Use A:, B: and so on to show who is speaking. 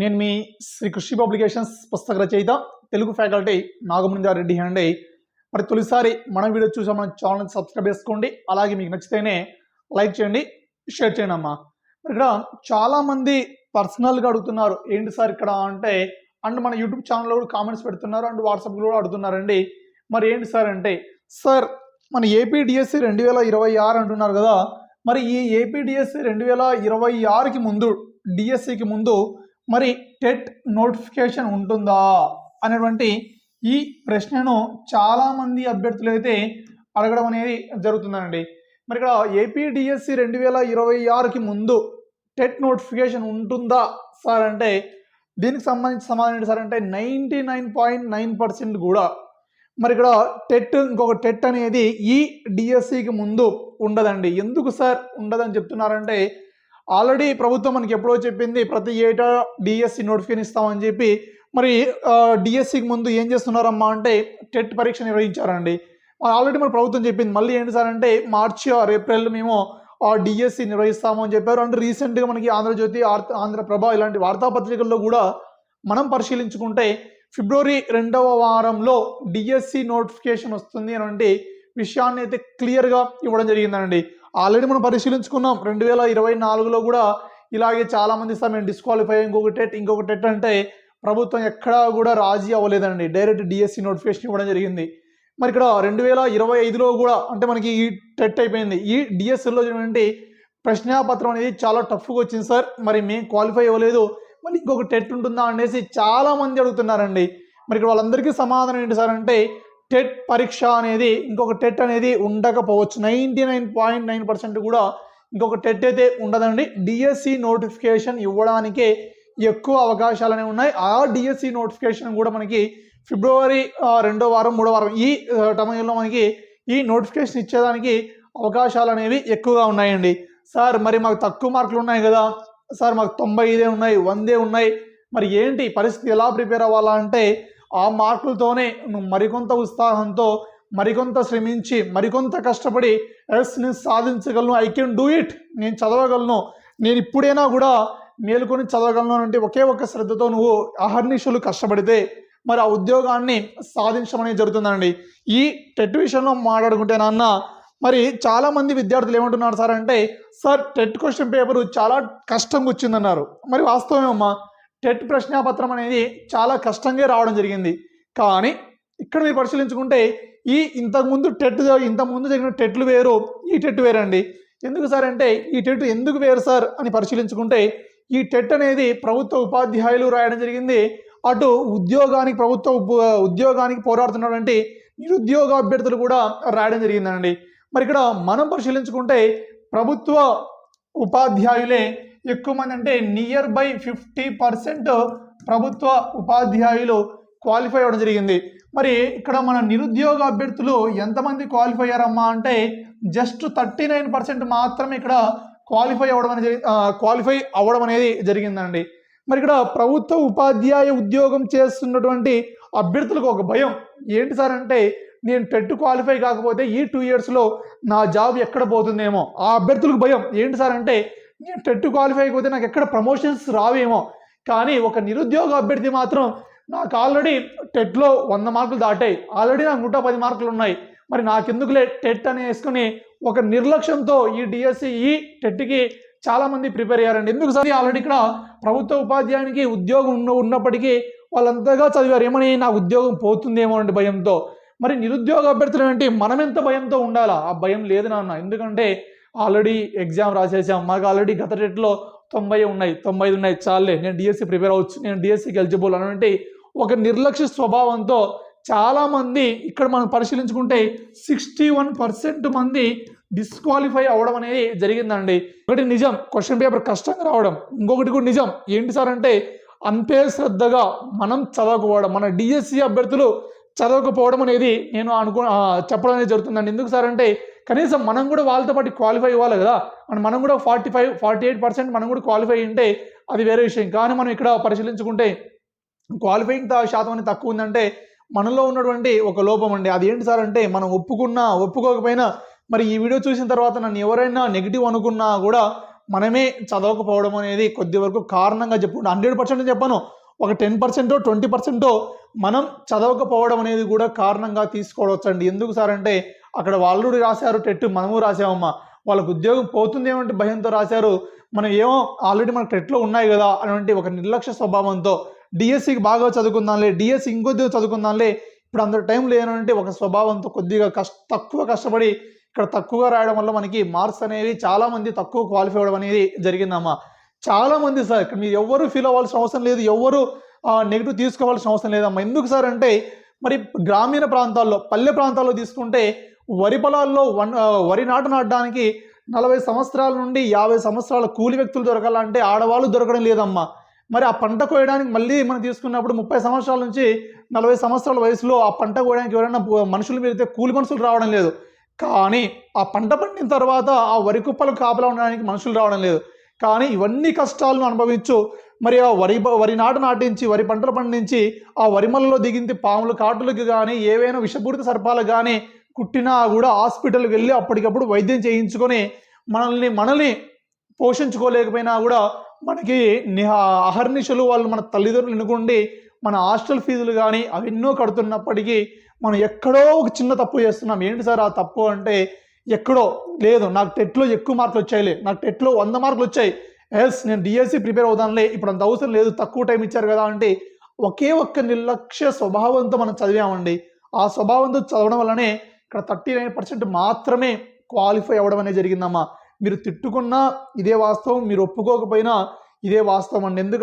A: నేను మీ శ్రీ కృషి పబ్లికేషన్స్ పుస్తక రచయిత తెలుగు ఫ్యాకల్టీ నాగమునిందా రెడ్డి అండి. మరి తొలిసారి మన వీడియో చూసా మన ఛానల్ సబ్స్క్రైబ్ చేసుకోండి. అలాగే మీకు నచ్చితేనే లైక్ చేయండి షేర్ చేయండి అమ్మా. మరి ఇక్కడ చాలామంది పర్సనల్గా అడుగుతున్నారు ఏంటి సార్ ఇక్కడ? అంటే అండ్ మన యూట్యూబ్ ఛానల్లో కూడా కామెంట్స్ పెడుతున్నారు అండ్ వాట్సాప్లో కూడా అడుగుతున్నారండి. మరి ఏంటి సార్ అంటే సార్ మన ఏపీడిఎస్సి రెండు వేల ఇరవై ఆరు అంటున్నారు కదా మరి ఈ ఏపీడిఎస్సి రెండు వేల ఇరవై ఆరుకి ముందు డిఎస్సికి ముందు మరి టెట్ నోటిఫికేషన్ ఉంటుందా అనేటువంటి ఈ ప్రశ్నను చాలామంది అభ్యర్థులు అయితే అడగడం అనేది జరుగుతుందండి. మరి ఇక్కడ ఏపీడిఎస్సి రెండు వేల ఇరవై ఆరుకి ముందు టెట్ నోటిఫికేషన్ ఉంటుందా సార్ అంటే దీనికి సంబంధించి సమాధానం ఏంటి సార్ అంటే ninety nine point nine percent కూడా. మరి ఇక్కడ టెట్ ఇంకొక టెట్ అనేది ఈ డిఎస్సికి ముందు ఉండదండి. ఎందుకు సార్ ఉండదని చెప్తున్నారంటే ఆల్రెడీ ప్రభుత్వం మనకి ఎప్పుడో చెప్పింది ప్రతి ఏటా డిఎస్సి నోటిఫికేషన్ ఇస్తామని చెప్పి మరి డిఎస్సికి ముందు ఏం చేస్తున్నారమ్మా అంటే టెట్ పరీక్ష నిర్వహించారండి. ఆల్రెడీ మన ప్రభుత్వం చెప్పింది మళ్ళీ ఏంటి సార్ అంటే మార్చి ఆర్ ఏప్రిల్ మేము ఆ డిఎస్సి నిర్వహిస్తాము అని చెప్పారు. అండ్ రీసెంట్గా మనకి ఆంధ్రజ్యోతి ఆర్- ఆంధ్రప్రభ ఇలాంటి వార్తాపత్రికల్లో కూడా మనం పరిశీలించుకుంటే ఫిబ్రవరి రెండవ వారంలో డిఎస్సి నోటిఫికేషన్ వస్తుంది అనే విషయాన్ని అయితే క్లియర్గా ఇవ్వడం జరిగిందండి. ఆల్రెడీ మనం పరిశీలించుకున్నాం. రెండు వేల ఇరవై నాలుగులో కూడా ఇలాగే చాలామంది సార్ మేము డిస్క్వాలిఫై ఇంకొక టెట్ ఇంకొక టెట్ అంటే ప్రభుత్వం ఎక్కడా కూడా రాజీ అవ్వలేదండి. డైరెక్ట్ డిఎస్సి నోటిఫికేషన్ ఇవ్వడం జరిగింది. మరి ఇక్కడ రెండు వేల ఇరవై ఐదులో కూడా అంటే మనకి ఈ టెట్ అయిపోయింది. ఈ డిఎస్సిలో చూడండి ప్రశ్నాపత్రం అనేది చాలా టఫ్గా వచ్చింది సార్. మరి మేము క్వాలిఫై అవ్వలేదు. మళ్ళీ ఇంకొక టెట్ ఉంటుందా అనేసి చాలామంది అడుగుతున్నారండి. మరి ఇక్కడ వాళ్ళందరికీ సమాధానం ఏంటి సార్ అంటే టెట్ పరీక్ష అనేది ఇంకొక టెట్ అనేది ఉండకపోవచ్చు. Ninety nine point nine percent కూడా ఇంకొక టెట్ అయితే ఉండదండి. డిఎస్సి నోటిఫికేషన్ ఇవ్వడానికే ఎక్కువ అవకాశాలు అనేవి ఉన్నాయి. ఆ డిఎస్సి నోటిఫికేషన్ కూడా మనకి ఫిబ్రవరి రెండో వారం మూడో వారం ఈ టైంలో మనకి ఈ నోటిఫికేషన్ ఇచ్చేదానికి అవకాశాలు అనేవి ఎక్కువగా ఉన్నాయండి. సార్ మరి మాకు తక్కువ మార్కులు ఉన్నాయి కదా. సార్ మాకు తొంభై ఐదే ఉన్నాయి వందే ఉన్నాయి. మరి ఏంటి పరిస్థితి ఎలా ప్రిపేర్ అవ్వాలా అంటే ఆ మార్కులతోనే నువ్వు మరికొంత ఉత్సాహంతో మరికొంత శ్రమించి మరికొంత కష్టపడి ఎస్ నేను సాధించగలను ఐ కెన్ డూ ఇట్ నేను చదవగలను నేను ఇప్పుడైనా కూడా మేలుకొని చదవగలను అంటే ఒకే ఒక్క శ్రద్ధతో నువ్వు అహర్నిశలు కష్టపడితే మరి ఆ ఉద్యోగాన్ని సాధించడం అనేది జరుగుతుందండి. ఈ టెట్ విషయంలో మాట్లాడుకుంటే నాన్న మరి చాలామంది విద్యార్థులు ఏమంటున్నారు సార్ అంటే సార్ టెట్ క్వశ్చన్ పేపర్ చాలా కష్టంగా వచ్చిందన్నారు. మరి వాస్తవమేమ్మా టెట్ ప్రశ్నాపత్రం అనేది చాలా కష్టంగా రావడం జరిగింది. కానీ ఇక్కడ మీరు పరిశీలించుకుంటే ఈ ఇంతకుముందు టెట్ ఇంతకుముందు జరిగిన టెట్లు వేరు ఈ టెట్ వేరండి. ఎందుకు సార్ అంటే ఈ టెట్ ఎందుకు వేరు సార్ అని పరిశీలించుకుంటే ఈ టెట్ అనేది ప్రభుత్వ ఉపాధ్యాయులు రాయడం జరిగింది. అటు ఉద్యోగానికి ప్రభుత్వ ఉద్యోగానికి పోరాడుతున్నటువంటి నిరుద్యోగ అభ్యర్థులు కూడా రాయడం జరిగిందండి. మరి ఇక్కడ మనం పరిశీలించుకుంటే ప్రభుత్వ ఉపాధ్యాయులే ఎక్కువ మంది అంటే నియర్ బై ఫిఫ్టీ పర్సెంట్ ప్రభుత్వ ఉపాధ్యాయులు క్వాలిఫై అవ్వడం జరిగింది. మరి ఇక్కడ మన నిరుద్యోగ అభ్యర్థులు ఎంతమంది క్వాలిఫై అయ్యారమ్మా అంటే జస్ట్ థర్టీ నైన్ పర్సెంట్ మాత్రమే ఇక్కడ క్వాలిఫై అవ్వడం అనేది క్వాలిఫై అవ్వడం అనేది జరిగిందండి. మరి ఇక్కడ ప్రభుత్వ ఉపాధ్యాయ ఉద్యోగం చేస్తున్నటువంటి అభ్యర్థులకు ఒక భయం. ఏంటి సార్ అంటే నేను టెట్ క్వాలిఫై కాకపోతే ఈ టూ ఇయర్స్లో నా జాబ్ ఎక్కడ పోతుందేమో. ఆ అభ్యర్థులకు భయం. ఏంటి సార్ అంటే నేను టెట్ క్వాలిఫై అయిపోతే నాకు ఎక్కడ ప్రమోషన్స్ రావేమో. కానీ ఒక నిరుద్యోగ అభ్యర్థి మాత్రం నాకు ఆల్రెడీ టెట్లో వంద మార్కులు దాటాయి. ఆల్రెడీ నాకు నూట పది మార్కులు ఉన్నాయి. మరి నాకెందుకులే టెట్ అని వేసుకుని ఒక నిర్లక్ష్యంతో ఈ డిఎస్సి ఈ టెట్కి చాలామంది ప్రిపేర్ అయ్యారండి. ఎందుకు సార్? ఆల్రెడీ ఇక్కడ ప్రభుత్వ ఉపాధ్యాయునికి ఉద్యోగం ఉన్న ఉన్నప్పటికీ వాళ్ళంతగా చదివారు. ఏమని నా ఉద్యోగం పోతుందేమో అంటే భయంతో. మరి నిరుద్యోగ అభ్యర్థులు ఏంటి మనం ఎంత భయంతో ఉండాలా? ఆ భయం లేదు నాన్న. ఎందుకంటే ఆల్రెడీ ఎగ్జామ్ రాసేసాం. మాకు ఆల్రెడీ గత రేట్లో తొంభై ఉన్నాయి. తొంభై ఐదు ఉన్నాయి. చాలే నేను డిఎస్సి ప్రిపేర్ అవ్వచ్చు. నేను డిఎస్సికి ఎలిజిబుల్ అంటే ఒక నిర్లక్ష్య స్వభావంతో చాలామంది ఇక్కడ మనం పరిశీలించుకుంటే సిక్స్టీ వన్ పర్సెంట్ మంది డిస్క్వాలిఫై అవ్వడం అనేది జరిగిందండి. ఒకటి నిజం క్వశ్చన్ పేపర్ కష్టంగా రావడం. ఇంకొకటి కూడా నిజం ఏంటి సార్ అంటే అంతే శ్రద్ధగా మనం చదవకపోవడం. మన డిఎస్సి అభ్యర్థులు చదవకపోవడం అనేది నేను అనుకో చెప్పడం అనేది జరుగుతుందండి. ఎందుకు సార్ అంటే కనీసం మనం కూడా వాళ్ళతో పాటు క్వాలిఫై అవ్వాలి కదా. మనం మనం కూడా forty five forty eight percent మనం కూడా క్వాలిఫై ఉంటే అది వేరే విషయం. కానీ మనం ఇక్కడ పరిశీలించుకుంటే క్వాలిఫైయింగ్ శాతం అనేది తక్కువ ఉందంటే మనలో ఉన్నటువంటి ఒక లోపం అండి. అది ఏంటి సార్ అంటే మనం ఒప్పుకున్నా ఒప్పుకోకపోయినా మరి ఈ వీడియో చూసిన తర్వాత నన్ను ఎవరైనా నెగిటివ్ అనుకున్నా కూడా మనమే చదవకపోవడం అనేది కొద్ది వరకు కారణంగా చెప్పుకుంటాం. హండ్రెడ్ పర్సెంట్ చెప్పను. ఒక టెన్ పర్సెంటో ట్వంటీ పర్సెంటో మనం చదవకపోవడం అనేది కూడా కారణంగా తీసుకోవచ్చండి. ఎందుకు సార్ అంటే అక్కడ వాళ్ళు రాశారు టెట్ మనము రాసామమ్మా వాళ్ళకు ఉద్యోగం పోతుంది ఏమంటే భయంతో రాశారు. మనం ఏమో ఆల్రెడీ మన టెట్లో ఉన్నాయి కదా అనేటువంటి ఒక నిర్లక్ష్య స్వభావంతో డిఎస్సికి బాగా చదువుకుందాంలే డిఎస్సి ఇంకొద్దిగా చదువుకుందాంలే. ఇప్పుడు అందరు టైం లేనంటే ఒక స్వభావంతో కొద్దిగా కష్ట తక్కువ కష్టపడి ఇక్కడ తక్కువగా రాయడం వల్ల మనకి మార్క్స్ అనేవి చాలామంది తక్కువ క్వాలిఫై అవ్వడం అనేది జరిగిందమ్మా. చాలామంది సార్ ఇక్కడ మీరు ఎవరు ఫీల్ అవ్వాల్సిన అవసరం లేదు ఎవరు నెగిటివ్ తీసుకోవాల్సిన అవసరం లేదమ్మా. ఎందుకు సార్ అంటే మరి గ్రామీణ ప్రాంతాల్లో పల్లె ప్రాంతాల్లో తీసుకుంటే వరి పొలాల్లో వన్ వరి నాటు నాటడానికి నలభై సంవత్సరాల నుండి యాభై సంవత్సరాల కూలి వ్యక్తులు దొరకాలంటే ఆడవాళ్ళు దొరకడం లేదమ్మా. మరి ఆ పంట కోయడానికి మళ్ళీ మనం తీసుకున్నప్పుడు ముప్పై సంవత్సరాల నుంచి నలభై సంవత్సరాల వయసులో ఆ పంట కోయడానికి ఎవరైనా మనుషులు మీరితే కూలి మనుషులు రావడం లేదు. కానీ ఆ పంట పండిన తర్వాత ఆ వరి కుప్పలు కాపలా ఉండడానికి మనుషులు రావడం లేదు. కానీ ఇవన్నీ కష్టాలను అనుభవించు. మరి ఆ వరి వరి నాటు నాటించి వరి పంటలు పండించి ఆ వరిమలలో దిగింది పాములు కాటులకు కానీ ఏవైనా విషపూరిత సర్పాలకు కానీ కుట్టినా కూడా హాస్పిటల్కి వెళ్ళి అప్పటికప్పుడు వైద్యం చేయించుకొని మనల్ని మనల్ని పోషించుకోలేకపోయినా కూడా మనకి అహర్నిశలు వాళ్ళు మన తల్లిదండ్రులు ఎన్నుకుండి మన హాస్టల్ ఫీజులు కానీ అవెన్నో కడుతున్నప్పటికీ మనం ఎక్కడో ఒక చిన్న తప్పు చేస్తున్నాం. ఏంటి సార్ ఆ తప్పు అంటే ఎక్కడో లేదు నాకు టెట్లో ఎక్కువ మార్కులు వచ్చాయిలే. నాకు టెట్లో వంద మార్కులు వచ్చాయి. ఎస్ నేను డిఎస్సి ప్రిపేర్ అవుతానులే. ఇప్పుడు అంత అవసరం లేదు. తక్కువ టైం ఇచ్చారు కదా అంటే ఒకే ఒక్క నిర్లక్ష్య స్వభావంతో మనం చదివామండి. ఆ స్వభావంతో చదవడం వల్లనే ఇక్కడ థర్టీ నైన్ పర్సెంట్ మాత్రమే క్వాలిఫై అవ్వడం అనేది జరిగిందమ్మా. మీరు తిట్టుకున్నా ఇదే వాస్తవం మీరు ఒప్పుకోకపోయినా ఇదే వాస్తవం అండి. ఎందుకంటే